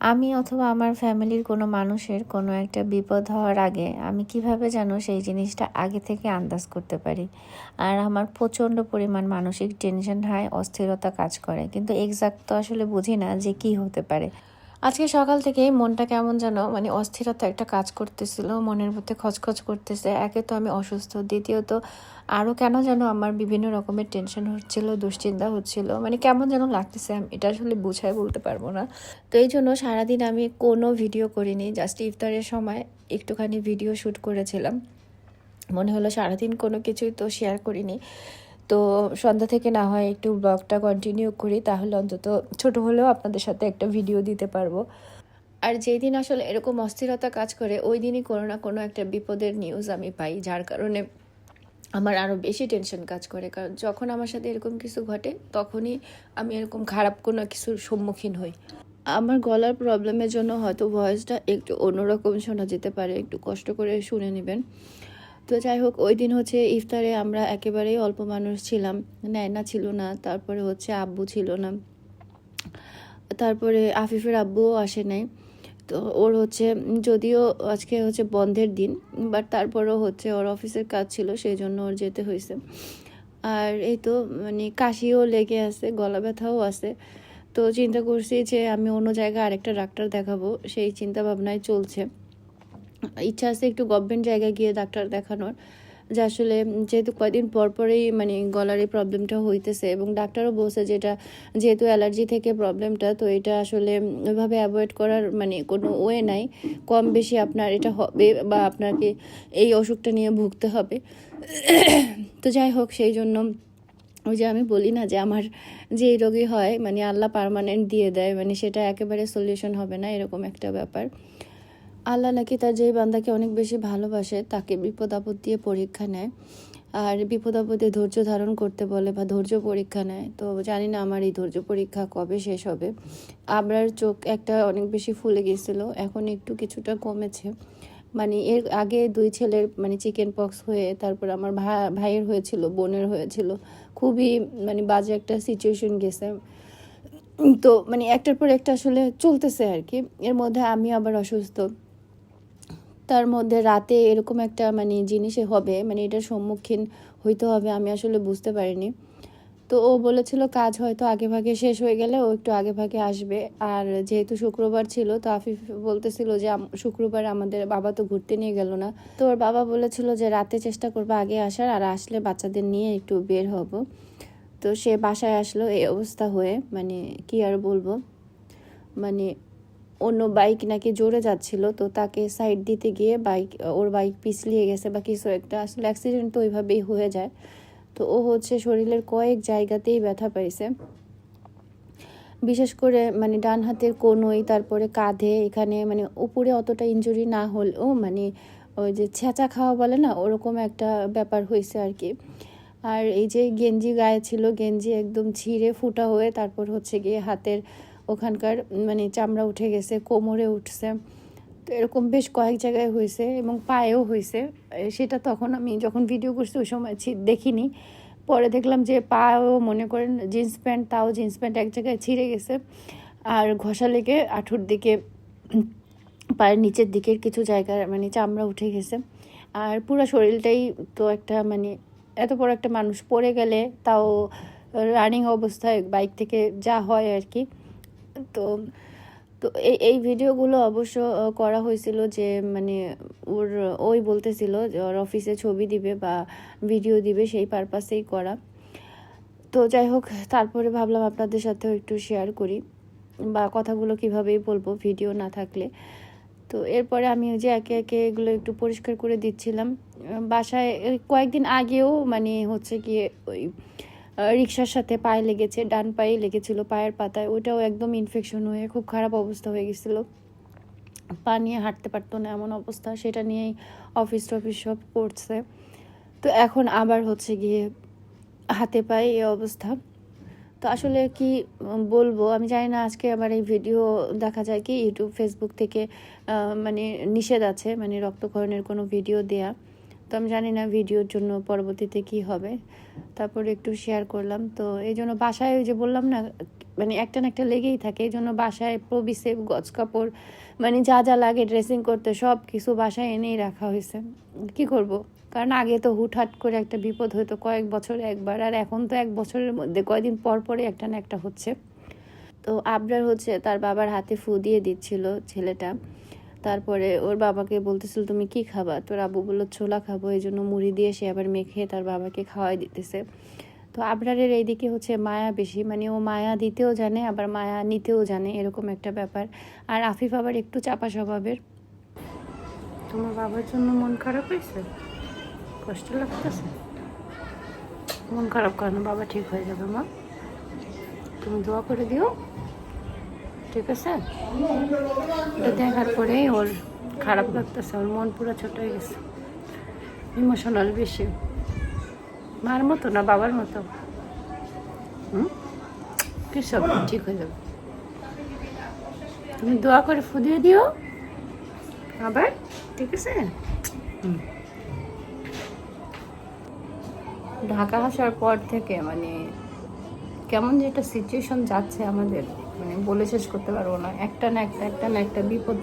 আমি অথবা আমার ফ্যামিলির কোনো মানুষের কোনো একটা বিপদ হওয়ার আগে আমি কীভাবে যেন সেই জিনিসটা আগে থেকে আন্দাজ করতে পারি? আর আমার প্রচণ্ড পরিমাণ মানসিক টেনশন হয়, অস্থিরতা কাজ করে। কিন্তু এক্সাক্ট তো আসলে বুঝি না যে কি হতে পারে। আজকে সকাল থেকে মনটা কেমন যেন মানে অস্থিরতা একটা কাজ করতেছিল, মনের মধ্যে খচখচ করতেছে। একে তো আমি অসুস্থ, দ্বিতীয়ত আরও কেন যেন আমার বিভিন্ন রকমের টেনশন হচ্ছিল, দুশ্চিন্তা হচ্ছিল মানে কেমন যেন লাগতেছে আমি, এটা আসলে বুঝাই বলতে পারব না। তো এই জন্য সারাদিন আমি কোনো ভিডিও করিনি জাস্ট ইফতারের সময় একটুখানি ভিডিও শ্যুট করেছিলাম। মনে হলো সারাদিন কোনো কিছুই তো শেয়ার করিনি। তো সন্ধ্যা থেকে না হয় একটু ব্লগটা কন্টিনিউ করি, তাহলে অন্তত ছোট হলেও আপনাদের সাথে একটা ভিডিও দিতে পারব। আর যেই দিন আসলে এরকম অস্থিরতা কাজ করে, ওই দিনই কোনো না কোনো একটা বিপদের নিউজ আমি পাই, যার কারণে আমার আরও বেশি টেনশন কাজ করে। কারণ যখন আমার সাথে এরকম কিছু ঘটে, তখনই আমি এরকম খারাপ কোনো কিছুর সম্মুখীন হই। আমার গলার প্রবলেমের জন্য হয়তো ভয়েসটা একটু অন্যরকম শোনা যেতে পারে, একটু কষ্ট করে শুনে নেবেন। তো যাই হোক, ওই দিন হচ্ছে ইফতারে আমরা একেবারেই অল্প মানুষ ছিলাম। নায়না ছিল না, তারপরে হচ্ছে আব্বু ছিল না। তারপরে আফিফের আব্বুও আসে নাই। তো ওর হচ্ছে, যদিও আজকে হচ্ছে বন্ধের দিন বাট তারপরেও হচ্ছে ওর অফিসের কাজ ছিল, সেই জন্য ওর যেতে হয়েছে। আর এই তো মানে কাশিও লেগে আছে, গলা ব্যথাও আছে। তো চিন্তা করছি যে আমি অন্য জায়গায় আরেকটা ডাক্তার দেখাবো, সেই চিন্তা ভাবনায় চলছে। ইচ্ছা আছে একটু গভর্নমেন্ট জায়গায় গিয়ে ডাক্তার দেখানোর, যে আসলে যেহেতু কয়দিন পর পরেই মানে গলার এই প্রবলেমটা হইতেছে এবং ডাক্তারও বলছে যে এটা যেহেতু অ্যালার্জি থেকে প্রবলেমটা তো এটা আসলে ওইভাবে অ্যাভয়েড করার মানে কোনো ওয়ে নাই। কম বেশি আপনার এটা হবে বা আপনাকে এই অসুখটা নিয়ে ভুগতে হবে। তো যাই হোক, সেই জন্য ওই যে আমি বলি না যে আমার যে এই রোগী হয় মানে আল্লাহ পারমানেন্ট দিয়ে দেয় মানে সেটা একেবারে সলিউশন হবে না, এরকম একটা ব্যাপার। আল্লাহ নাকি তার যেই বান্দাকে অনেক বেশি ভালোবাসে, তাকে বিপদ আপদ দিয়ে পরীক্ষা নেয়। আর বিপদ আপদে ধৈর্য ধারণ করতে বলে বা ধৈর্য পরীক্ষা নেয়। তো জানি না আমার এই ধৈর্য পরীক্ষা কবে শেষ হবে। আবরার চোখ একটা অনেক বেশি ফুলে গেছিল, এখন একটু কিছুটা কমেছে। মানে এর আগে দুই ছেলের মানে চিকেন পক্স হয়ে তারপর আমার ভা, ভাইয়ের হয়েছিল, বোনের হয়েছিল, খুবই মানে বাজে একটা সিচুয়েশন গেছে। তো মানে একটার পর একটা আসলে চলতেছে আর কি। এর মধ্যে আমি আবার অসুস্থ। তার মধ্যে রাতে এরকম একটা মানে জিনিসে হবে মানে এটার সম্মুখীন হইতে হবে আমি আসলে বুঝতে পারিনি। তো ও বলেছিল কাজ হয়তো আগে ভাগে শেষ হয়ে গেলে ও একটু আগে ভাগে আসবে। আর যেহেতু শুক্রবার ছিল, তো আফিফ বলতেছিল যে শুক্রবার আমাদের বাবা তো ঘুরতে নিয়ে গেল না। তো ওর বাবা বলেছিল যে রাতে চেষ্টা করব আগে আসার আর আসলে বাচ্চাদের নিয়ে একটু বের হব। তো সে বাসায় আসলো, এই অবস্থা হয়ে মানে কি আর বলব? মানে অন্য বাইক নাকি জোরে যাচ্ছিল, তো তাকে সাইড দিতে গিয়ে বাইক, ওর বাইক পিছলিয়ে গেছে বা কিছু একটা। আসলে অ্যাক্সিডেন্ট তো ওইভাবেই হয়ে যায়। তো ও হচ্ছে শরীরের কয়েক জায়গাতেই ব্যথা পাইছে। বিশেষ করে মানে ডান হাতের কোনোই, তারপরে কাঁধে, এখানে মানে উপরে অতটা ইঞ্জুরি না হলেও মানে ওই যে ছেঁচা খাওয়া বলে না, ওরকম একটা ব্যাপার হয়েছে আর কি। আর এই যে গেঞ্জি গায়ে ছিল, গেঞ্জি একদম ছিঁড়ে ফুটা হয়ে তারপর হচ্ছে গিয়ে হাতের ওখানকার মানে চামড়া উঠে গেছে, কোমরে উঠছে। তো এরকম বেশ কয়েক জায়গায় হয়েছে এবং পায়েও হয়েছে। সেটা তখন আমি যখন ভিডিও করছি, ওই সময় দেখিনি। পরে দেখলাম যে পাও মনে করেন জিন্স প্যান্ট, তাও জিন্স প্যান্ট এক জায়গায় ছিঁড়ে গেছে। আর ঘষা লেগে আঠুর দিকে, পায়ের নিচের দিকের কিছু জায়গায় মানে চামড়া উঠে গেছে। আর পুরো শরীরটাই তো একটা মানে এত বড় একটা মানুষ পড়ে গেলে তাও রানিং অবস্থায় বাইক থেকে যা হয় আর কি। তো তো এই এই ভিডিওগুলো অবশ্য করা হয়েছিল যে মানে ওর, ওই বলতেছিল যে, ওর অফিসে ছবি দিবে বা ভিডিও দিবে, সেই পারপাসেই করা। তো যাই হোক, তারপরে ভাবলাম আপনাদের সাথেও একটু শেয়ার করি বা কথাগুলো কীভাবেই বলব ভিডিও না থাকলে। তো এরপরে আমি যে একে একে এগুলো একটু পরিষ্কার করে দিচ্ছিলাম। বাসায় কয়েকদিন আগেও মানে হচ্ছে গিয়ে ওই রিক্সার সাথে পায়ে লেগেছে, ডান পায়ে লেগেছিল, পায়ের পাতায়। ওটাও একদম ইনফেকশন হয়ে খুব খারাপ অবস্থা হয়ে গেছিল। পা নিয়ে হাঁটতে পারতো না এমন অবস্থা, সেটা নিয়েই অফিস টফিস সব করছে। তো এখন আবার হচ্ছে গিয়ে হাতে পায়ে এই অবস্থা। তো আসলে কি বলব, আমি জানি না আজকে আমার এই ভিডিও দেখা যায় কি ইউটিউব ফেসবুক থেকে মানে নিষেধ আছে মানে রক্তকরণের কোনো ভিডিও দেয়া। তো আমি জানি না ভিডিওর জন্য পরবর্তীতে কি হবে। তারপরে একটু শেয়ার করলাম। তো এই জন্য বাসায় ওই যে বললাম না মানে একটা না একটা লেগেই থাকে। এই জন্য বাসায় প্রবিসেপ গজ কাপড় মানে যা যা লাগে ড্রেসিং করতে সব কিছু বাসায় এনেই রাখা হয়েছে। কি করব? কারণ আগে তো হুটহাট করে একটা বিপদ হতো কয়েক বছরে একবার, আর এখন তো এক বছরের মধ্যে, কয়দিন পর পরে একটা না একটা হচ্ছে। তো আবরার হচ্ছে, তার বাবার হাতে ফু দিয়ে দিচ্ছিল ছেলেটা। তারপরে ওর বাবাকে বলতেছিল, তুমি কি খাবা? তোর আব্বু বলল, ছোলা খাব এই জন্য মুড়ি দিয়ে সে আবার মেখে তার বাবাকে খাওয়াই দিতেছে। তো আবরারের এইদিকে হচ্ছে মায়া বেশি মানে ও মায়া দিতেও জানে, আবার মায়া নিতেও জানে, এরকম একটা ব্যাপার। আর আফিফ আবার একটু চাপা স্বভাবের। তোমার বাবার জন্য মন খারাপ হয়েছে? কষ্ট লাগতেছে? মন খারাপ কেন? বাবা ঠিক হয়ে যাবে, মা। তুমি দোয়া করে দিও। ঠিক আছে? এটা দেখার পরেই ওর খারাপ লাগতেছে, ওর মন পুরো ছোট হয়ে গেছে ইমোশনাল বেশি। মার মতো না, বাবার মতো? হুম? ঠিক হয়ে যাবে? তুমি দোয়া করে ফুদিয়ে দিও, আবার, ঠিক আছে? ঢাকা আসার পর থেকে মানে কেমন যে একটা সিচুয়েশন যাচ্ছে আমাদের। মানে বলে শেষ করতে পারব না। একটা না একটা একটা না একটা বিপদ।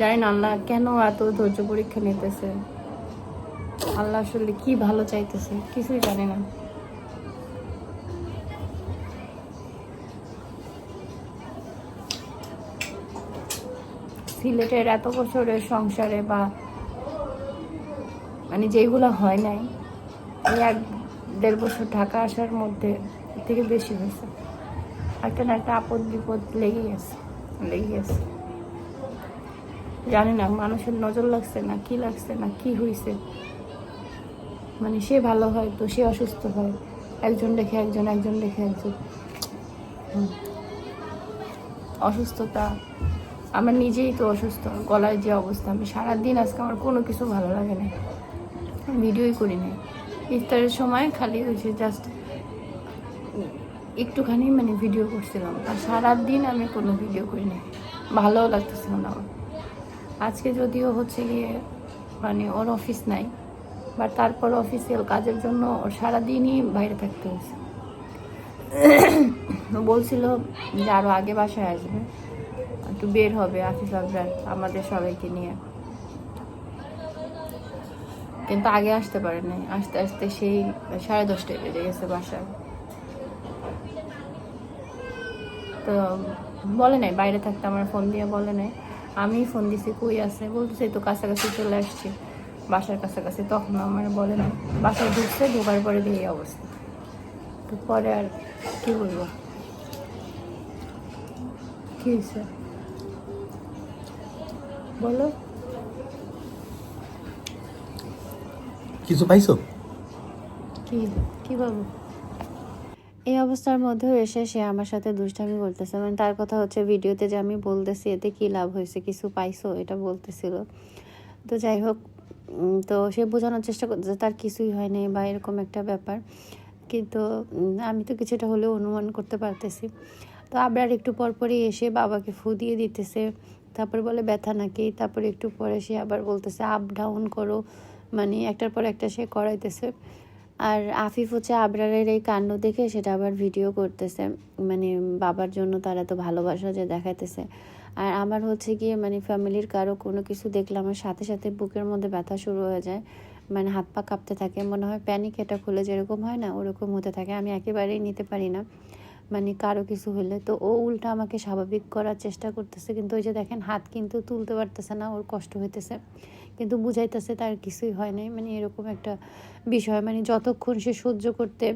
জানি না, আল্লাহ কেন এত ধৈর্য পরীক্ষা নিতেছে? আল্লাহ আসলে কি ভালো চাইতেছে? কিছুই জানি না। সিলেটের এত বছরের সংসারে বা মানে যেগুলো হয় নাই এক দেড় বছর ঢাকা আসার মধ্যে থেকে বেশি হয়েছে। একটা না একটা আপদ বিপদ লেগেই আছে লেগেই আছে। জানি না, মানুষের নজর লাগছে না, কি লাগছে না, কি হয়েছে মানে সে ভালো হয় তো সে অসুস্থ হয়, একজন দেখে একজন একজন দেখে একজন। অসুস্থতা, আমার নিজেই তো অসুস্থ গলার যে অবস্থা, আমি সারাদিন আজকে আমার কোনো কিছু ভালো লাগে না, ভিডিওই করি নাই। ইফতারের সময় খালি হয়েছে জাস্ট একটুখানি মানে ভিডিও করছিলাম। আর সারাদিন আমি কোনো ভিডিও করি নাই ভালোও লাগতেছিল না আমার। আজকে যদিও হচ্ছে গিয়ে মানে ওর অফিস নাই বাট তারপর অফিসিয়াল কাজের জন্য ওর সারাদিনই বাইরে থাকতে হয়েছে। বলছিল যে আরও আগে বাসায় আসবে। একটু বের হবে আফিস আবরার আমাদের সবাইকে নিয়ে। কিন্তু আগে আসতে পারে নাই আস্তে আস্তে সেই সাড়ে দশটায় বেজে গেছে বাসায়। তো বলে নাই বাইরে থাকতে আমার ফোন দিয়ে বলে নাই। আমি ফোন দিছি কই আছে? বলতেছে তো কাছাকাছি চলে আসছি। বাসার কাছাকাছি তখন আমার বলে না বাসায় ঢুকছে ঢোকার পরে দিয়ে অবস্থা। তো পরে আর কি বলব? কি হয়েছে? বলো। কিছু পাইছো? কি কি বলব? এই অবস্থার মধ্যেও এসে সে আমার সাথে দুষ্টামি করতেছে। মানে তার কথা হচ্ছে ভিডিওতে যে আমি বলতেছি, এতে কি লাভ হয়েছে, কিছু পাইছো? এটা বলতেছিল। তো যাই হোক তো সে বোঝানোর চেষ্টা করতেছে তার কিছুই হয় নাই বা এরকম একটা ব্যাপার। কিন্তু আমি তো কিছুটা হলেও অনুমান করতে পারতেছি। তো আবার একটু পর পরই এসে বাবাকে ফু দিয়ে দিতেছে। তারপর বলে, ব্যথা নাকি? তারপর একটু পরে সে আবার বলতেছে আপ ডাউন করো। মানে একটার পর একটা সে করাইতেছে। আর আফিফ হচ্ছে আবরারের এই কাণ্ড দেখে সেটা আবার ভিডিও করতেছে। মানে বাবার জন্য তারা এত ভালোবাসা যে দেখাইতেছে। আর আমার হচ্ছে গিয়ে মানে ফ্যামিলির কারও কোনো কিছু দেখলে আমার সাথে সাথে বুকের মধ্যে ব্যথা শুরু হয়ে যায়। মানে হাত পা কাঁপতে থাকে, মনে হয় প্যানিক এটা খুলে যেরকম হয় না, ওরকম হতে থাকে। আমি একেবারেই নিতে পারি না। মানে কারও কিছু হলে। তো ও উল্টা আমাকে স্বাভাবিক করার চেষ্টা করতেছে, কিন্তু ওই যে দেখেন হাত কিন্তু তুলতে পারতেছে না, ওর কষ্ট হইতেছে। কিন্তু বুঝাইতেছে তার কিছুই হয় নাই। মানে এরকম একটা বিষয় মানে যতক্ষণ সে সহ্য করতে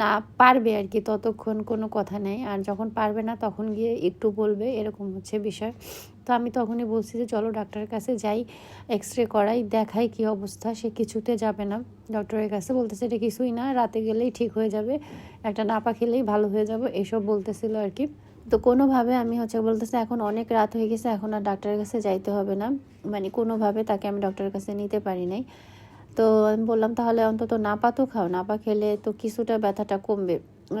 না পারবে আর কি, ততক্ষণ কোনো কথা নেই। আর যখন পারবে না, তখন গিয়ে একটু বলবে, এরকম হচ্ছে বিষয়। তো আমি তখনই বলছি যে, চলো ডাক্তারের কাছে যাই এক্স রে করাই, দেখাই কি অবস্থা, সে কিছুতে যাবে না। ডক্টরের কাছে বলতেছে, এটা কিছুই না, রাতে গেলেই ঠিক হয়ে যাবে, একটা নাপা খেলেই ভালো হয়ে যাবে, এসব বলতেছিল আর কি। তো কোনোভাবে আমি হচ্ছে বলতেছে, এখন অনেক রাত হয়ে গেছে, এখন আর ডাক্তারের কাছে যাইতে হবে না। মানে কোনোভাবে তাকে আমি ডক্টরের কাছে নিতে পারি নাই। তো আমি বললাম, তাহলে অন্তত নাপা তো খাও। নাপা খেলে তো কিছুটা ব্যথাটা কমবে।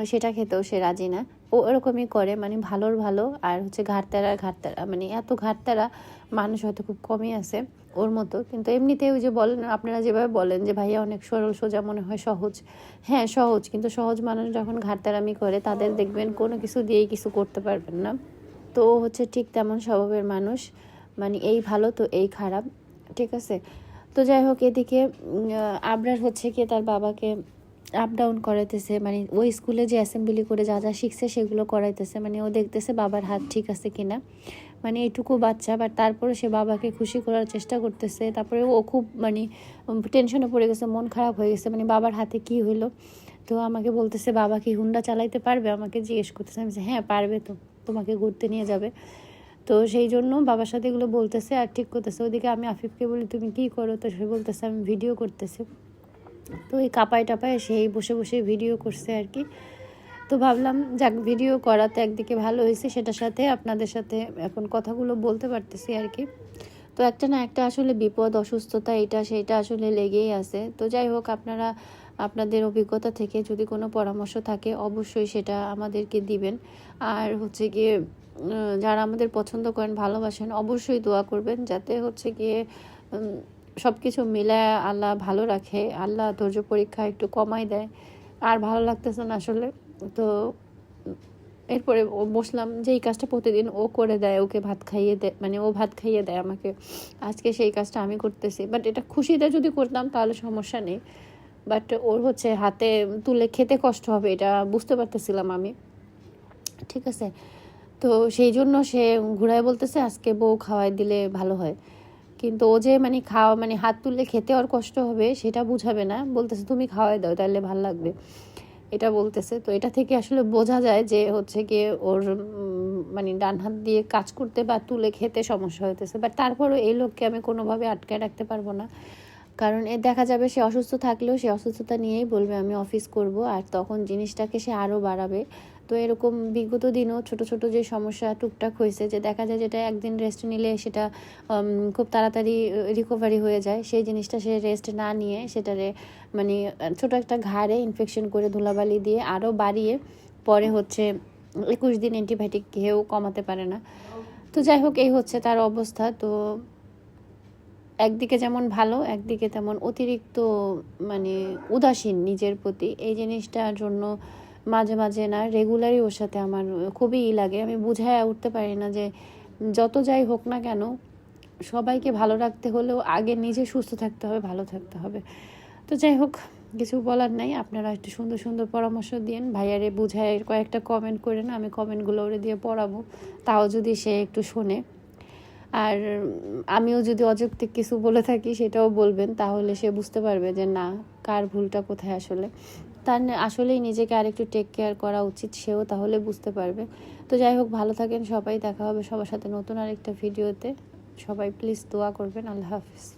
সেটা খেতেও সে রাজি না। ও এরকমই করে মানে ভালোর ভালো। আর হচ্ছে ঘাটতারা ঘাটতারা মানে এত ঘাটতারা মানুষ হয়তো খুব কমই আছে ওর মতো। কিন্তু এমনিতে ওই যে বলেন, আপনারা যেভাবে বলেন যে, ভাইয়া, অনেক সরল, সোজা মনে হয়, সহজ। হ্যাঁ সহজ। কিন্তু সহজ মানুষ যখন ঘাটতারামি করে, তাদের দেখবেন কোনো কিছু দিয়েই কিছু করতে পারবেন না। তো হচ্ছে ঠিক তেমন স্বভাবের মানুষ। মানে এই ভালো তো এই খারাপ, ঠিক আছে? তো যাই হোক, এদিকে আবরার হচ্ছে কি তার বাবাকে আপ ডাউন করাইতেছে। মানে ওই স্কুলে যে অ্যাসেম্বলি করে যা যা শিখছে সেগুলো করাইতেছে। মানে ও দেখতেছে বাবার হাত ঠিক আছে কিনা। মানে এটুকু বাচ্চা বাট তারপরে সে বাবাকে খুশি করার চেষ্টা করতেছে। তারপরে ও খুব মানে টেনশনে পড়ে গেছে, মন খারাপ হয়ে গেছে। মানে বাবার হাতে কি হইল? তো আমাকে বলতেছে, বাবা কি হুন্ডা চালাইতে পারবে? আমাকে জিজ্ঞেস করতেছে। আমি হ্যাঁ পারবে তো। তোমাকে ঘুরতে নিয়ে যাবে। তো সেই জন্য বাবার সাথে এগুলো বলতেছে আর ঠিক করতেছে। ওদিকে আমি আফিফকে বলি, তুমি কি করো? তো সে বলতেছে, আমি ভিডিও করতেছি। তো এই কাপায় টাপায় সেই বসে বসে ভিডিও করছে আর কি। তো ভাবলাম, যাক ভিডিও করাতে একদিকে ভালো হয়েছে, সেটার সাথে আপনাদের সাথে এখন কথাগুলো বলতে পারতেছি আর কি। তো একটা না একটা আসলে বিপদ, অসুস্থতা, এটা সেটা আসলে লেগেই আছে। তো যাই হোক, আপনারা, আপনাদের অভিজ্ঞতা থেকে যদি কোনো পরামর্শ থাকে, অবশ্যই সেটা আমাদেরকে দিবেন। আর হচ্ছে গিয়ে যারা আমাদের পছন্দ করেন, ভালোবাসেন, অবশ্যই দোয়া করবেন যাতে হচ্ছে গিয়ে সব কিছু মিলায় আল্লাহ ভালো রাখে, আল্লাহ ধৈর্য পরীক্ষা একটু কমাই দেয়। আর ভালো লাগতেছে না আসলে। তো, এরপরে ও বসলাম যে এই কাজটা প্রতিদিন ও করে দেয়, ওকে ভাত খাইয়ে দেয় মানে ও ভাত খাইয়ে দেয় আমাকে। আজকে সেই কাজটা আমি করতেছি। বাট এটা খুশিতে যদি করতাম তাহলে সমস্যা নেই। বাট ওর হচ্ছে হাতে তুলে খেতে কষ্ট হবে, এটা বুঝতে পারতেছিলাম আমি। ঠিক আছে? তো সেই জন্য সে ঘুরায় বলতেছে, আজকে বউ খাওয়াই দিলে ভালো হয়। কিন্তু ও যে মানে খাওয়া মানে হাত তুললে খেতে ওর কষ্ট হবে সেটা বুঝাবে না। বলতেছে, তুমি খাওয়াই দাও তাহলে ভালো লাগবে। এটা বলতেছে। তো এটা থেকে আসলে বোঝা যায় যে হচ্ছে গিয়ে ওর মানে ডান হাত দিয়ে কাজ করতে বা তুলে খেতে সমস্যা হইতেছে। বাট তারপরও এই লোককে আমি কোনোভাবে আটকায় রাখতে পারব না। কারণ এ দেখা যাবে সে অসুস্থ থাকলেও সে অসুস্থতা নিয়েই বলবে, আমি অফিস করব। আর তখন জিনিসটাকে সে আরও বাড়াবে। তো এরকম বিগত দিনও ছোট ছোট যে সমস্যা টুকটাক হয়েছে, যে দেখা যায় যেটা একদিন রেস্ট নিলে সেটা খুব তাড়াতাড়ি রিকভারি হয়ে যায়, সেই জিনিসটা সে রেস্ট না নিয়ে সেটারে মানে ছোট একটা ঘাড়ে ইনফেকশন করে ধুলাবালি দিয়ে আরও বাড়িয়ে পরে হচ্ছে একুশ দিন অ্যান্টিবায়োটিক খেয়েও কমাতে পারে না। তো যাই হোক, এই হচ্ছে তার অবস্থা। তো একদিকে যেমন ভালো, একদিকে তেমন অতিরিক্ত মানে উদাসীন নিজের প্রতি। এই জিনিসটার জন্য মাঝে মাঝে না রেগুলারই ওর সাথে আমার খুবই ই লাগে। আমি বুঝায় উঠতে পারি না যে যত যাই হোক না কেন সবাইকে ভালো রাখতে হলেও আগে নিজে সুস্থ থাকতে হবে, ভালো থাকতে হবে। তো যাই হোক, কিছু বলার নাই। আপনারা একটু সুন্দর সুন্দর পরামর্শ দিন ভাইয়ারে বুঝায় কয়েকটা কমেন্ট করে না, আমি কমেন্টগুলো ওরে দিয়ে পড়াবো। তাও যদি সে একটু শোনে। আর আমিও যদি অযৌক্তিক কিছু বলে থাকি সেটাও বলবেন, তাহলে সে বুঝতে পারবে যে না, কার ভুলটা কোথায় আসলে। তার আসলেই নিজেকে আরেকটু টেক কেয়ার করা উচিত, সেও তাহলে বুঝতে পারবে। তো যাই হোক, ভালো থাকেন, সবাই দেখা হবে সবার সাথে নতুন আরেকটা ভিডিওতে সবাই প্লিজ দোয়া করবেন, আল্লাহ হাফিজ।